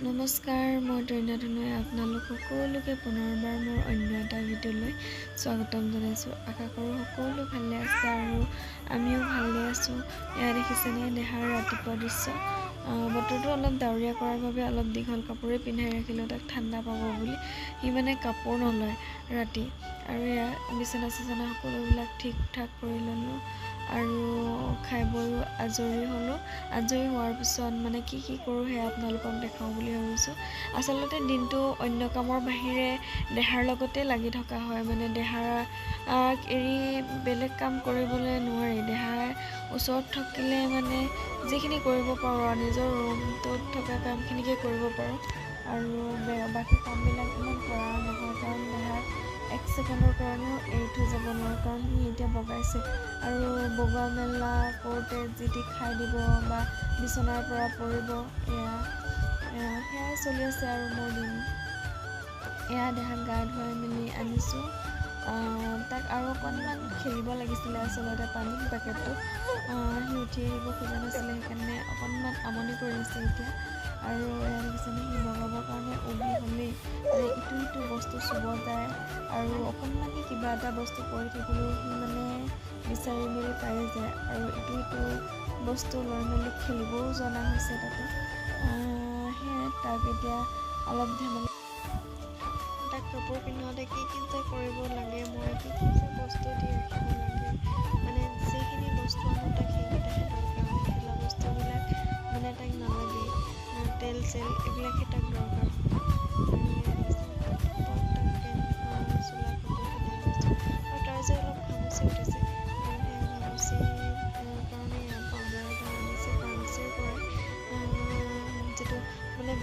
নমস্কাৰ মই তৈন্য ধনুৱে আপোনালোক সকলোকে পুনৰবাৰ মোৰ অন্য এটা ভিডিঅ'লৈ স্বাগতম জনাইছোঁ। আশা কৰোঁ সকলো ভালে আছে আৰু আমিও ভালে আছোঁ। এয়া দেখিছেনে? দেহাৰ ৰাতিপুৱা দৃশ্য। বতৰটো অলপ ডাৱৰীয়া কৰাৰ বাবে অলপ দীঘল কাপোৰে পিন্ধাই ৰাখিলোঁ তাক ঠাণ্ডা পাব বুলি সি মানে কাপোৰ নলয় ৰাতি। আৰু এয়া বিচনা চিচনা সকলোবিলাক ঠিক ঠাক কৰি ল'লোঁ। আৰু খাই বৈও আজৰি হ'লোঁ। আজৰি হোৱাৰ পিছত মানে কি কি কৰোঁ সেয়া আপোনালোকক দেখাওঁ বুলি ভাবিছোঁ। আচলতে দিনটো অন্য কামৰ বাহিৰে দেহাৰ লগতে লাগি থকা হয়। মানে দেহাক এৰি বেলেগ কাম কৰিবলৈ নোৱাৰি। দেহাৰ ওচৰত থাকিলে মানে যিখিনি কৰিব পাৰোঁ নিজৰ ৰুমটোত থকা কামখিনিকে কৰিব পাৰোঁ। আৰু বাকী কামবিলাক ইমান কৰা নহয়। কাৰণ দেহাক এক ছেকেণ্ডৰ কাৰণেও এৰি থৈ যাব নোৱাৰোঁ কাৰণ সি এতিয়া বগাইছে। আৰু বগোৱা মেলা কৰোঁতে যি টি খাই দিব বা বিচনাৰ পৰা পৰিব এয়া সেয়াই চলি আছে আৰু মোৰ দিন। এয়া দেহাক গা ধুৱাই মেলি আনিছোঁ। তাক আৰু অকণমান খেলিব লাগিছিলে আচলতে পানীত পেকেটটোত সি উঠি আহিব খোজা নাছিলে সেইকাৰণে অকণমান আমনি কৰি আছে এতিয়া। আৰু এয়া দেখিছেনে সি বগাবৰ কাৰণে উভি হ'লেই। মানে ইটো সিটো বস্তু চুব যায়। কিবা এটা বস্তু পৰি থাকিলেও মানে বিচাৰি মেলি পাই যায়। আৰু ইটো সিটো বস্তু লৈ মেলি খেলিবও জনা হৈছে তাতে। সেয়াই তাক এতিয়া অলপ ধেমালি তাক কাপোৰ পিন্ধাওঁতে কি কি যে কৰিব লাগে মই কি কি যে বস্তু দি ৰাখিব লাগে মানে যিখিনি বস্তু আনো তাক সেইকেইটাহে দৰকাৰ খেলা বস্তুবিলাক মানে তাক নালাগে। তেল চেল এইবিলাকহে তাক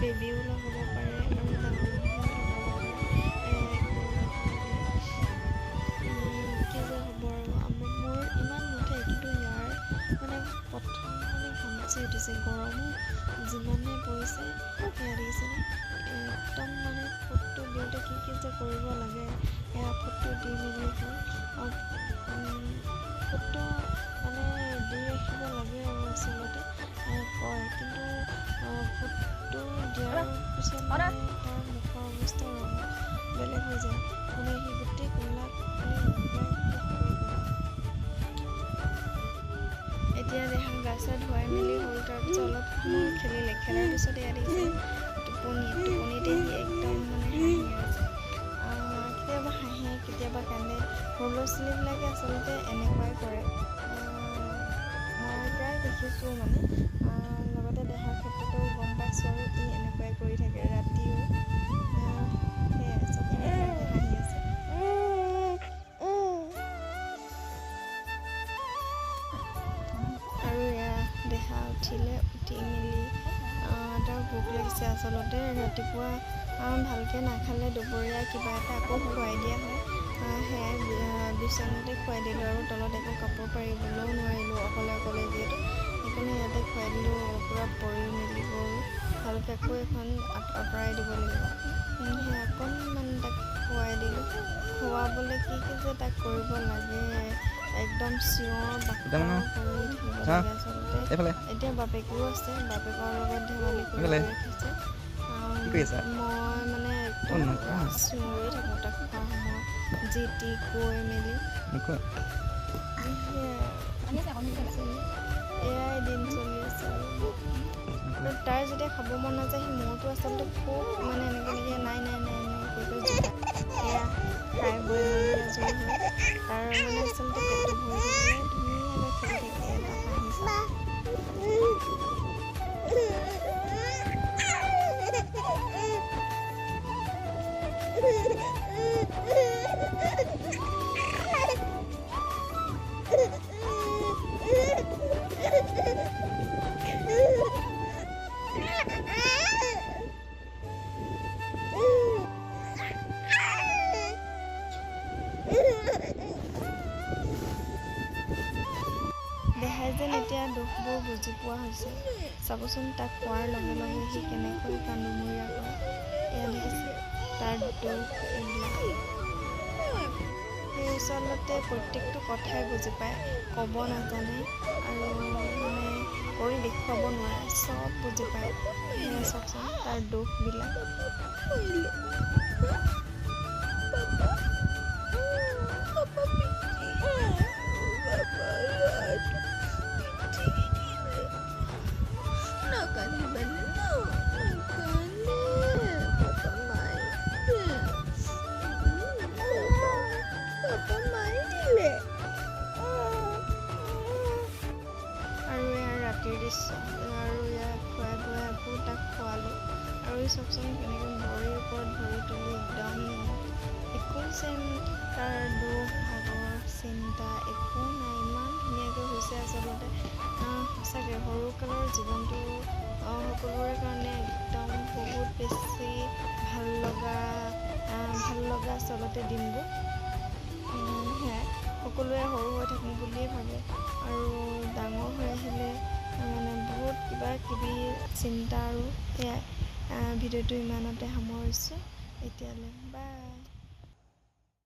বেবীও লগাব পাৰে আৰু কি যে হ'ব আৰু মোৰ ইমান নুঠে কিন্তু ইয়াৰ মানে মানে ঘামচি উঠিছে গৰমো যিমানে পৰিছে সেয়া দেখিছেনে একদম মানে ফুটটো দিওঁতে কি কি যে কৰিব লাগে সেয়া ফুটটো দি মেলি ফুটটো মানে দি ৰাখিব লাগে আৰু আচলতে কয় কিন্তু ফুটটো দিয়াৰ পিছত মুখৰ অৱস্থা বেলেগ হৈ যায় সি গোটেই কোলাত এতিয়া দেহা গা চা ধুৱাই মেলি হ'ল তাৰপিছত অলপ সময় খেলিলে। খেলাৰ পিছত এয়া দেখিছে টোপনি টোপনিতে সি একদম মানে হাঁহি কেতিয়াবা হাঁহে কেতিয়াবা কান্দে। সৰু ল'ৰা ছোৱালীবিলাকে আচলতে এনেকুৱাই কৰে। মই প্ৰায় দেখিছোঁ মানে। ক্ষেত্ৰতো গম পাইছোঁ আৰু ই এনেকুৱাই কৰি থাকে ৰাতিও। আৰু এয়া দেহা উঠিলে উঠি মেলি তাৰ ভোক লাগিছে আচলতে। ৰাতিপুৱা ভালকৈ নাখালে দুপৰীয়া কিবা এটা আকৌ খুৱাই দিয়া হয়। সেয়াই বিচনাতে খুৱাই দিলোঁ আৰু তলত একো কাপোৰ পাৰিবলৈও নোৱাৰিলোঁ। অকলে অকলে যিহেতু আকৌ এখন আঁতৰাই দিব লাগিব সেই অকণমান তাক খুৱাই দিলোঁ খুৱাবলৈ কি কি যে তাক কৰিব লাগে একদম চিঞৰ আচলতে এতিয়া বাপেকো আছে বাপেকৰ লগত ধেমালি কৰি ৰাখিছে মই মানে চিঞৰি থাকোঁ তাক খোৱা সময়ত যি টি কৈ মেলি এয়াই দিন চলি আছে আৰু তাৰ যেতিয়া খাব মন নাযায় সি মূৰটো আচলতে খুব মানে এনেকৈ এনেকৈ নাই নাই নাই নাই এয়া খাই বৈ মেলি আজৰি হয়। তাৰ মানে আচলতে পেটটো ভৰি বুজি পোৱা হৈছে চাবচোন তাক কোৱাৰ লগে লগে সি কেনেকৈ কান্দুমৰীয়া কৰে এয়া দেখিছে তাৰ দুখ এইবিলাক সেই আচলতে প্ৰত্যেকটো কথাই বুজি পায় ক'ব নাজানে আৰু মানে কৰি দেখুৱাব নোৱাৰে চব বুজি পায় সেয়া চাওকচোন তাৰ দুখবিলাক আৰু একদম একো যেন তাৰ দুখ ভাগৰ চিন্তা একো নাই ইমান ধুনীয়াকৈ হৈছে আচলতে আহ, সঁচাকৈ সৰুকালৰ জীৱনটো আহ, সকলোৰে কাৰণে একদম বহুত বেছি ভাল লগা আহ, ভাল লগা আচলতে দিনবোৰ উম, সেয়াই সকলোৱে সৰু হৈ থাকোঁ বুলিয়েই ভাবে আৰু ডাঙৰ হৈ আহিলে মানে বহুত কিবা কিবি চিন্তা আৰু সেয়াই ভিডিঅ'টো ইমানতে সামৰিছোঁ এতিয়ালৈ বাই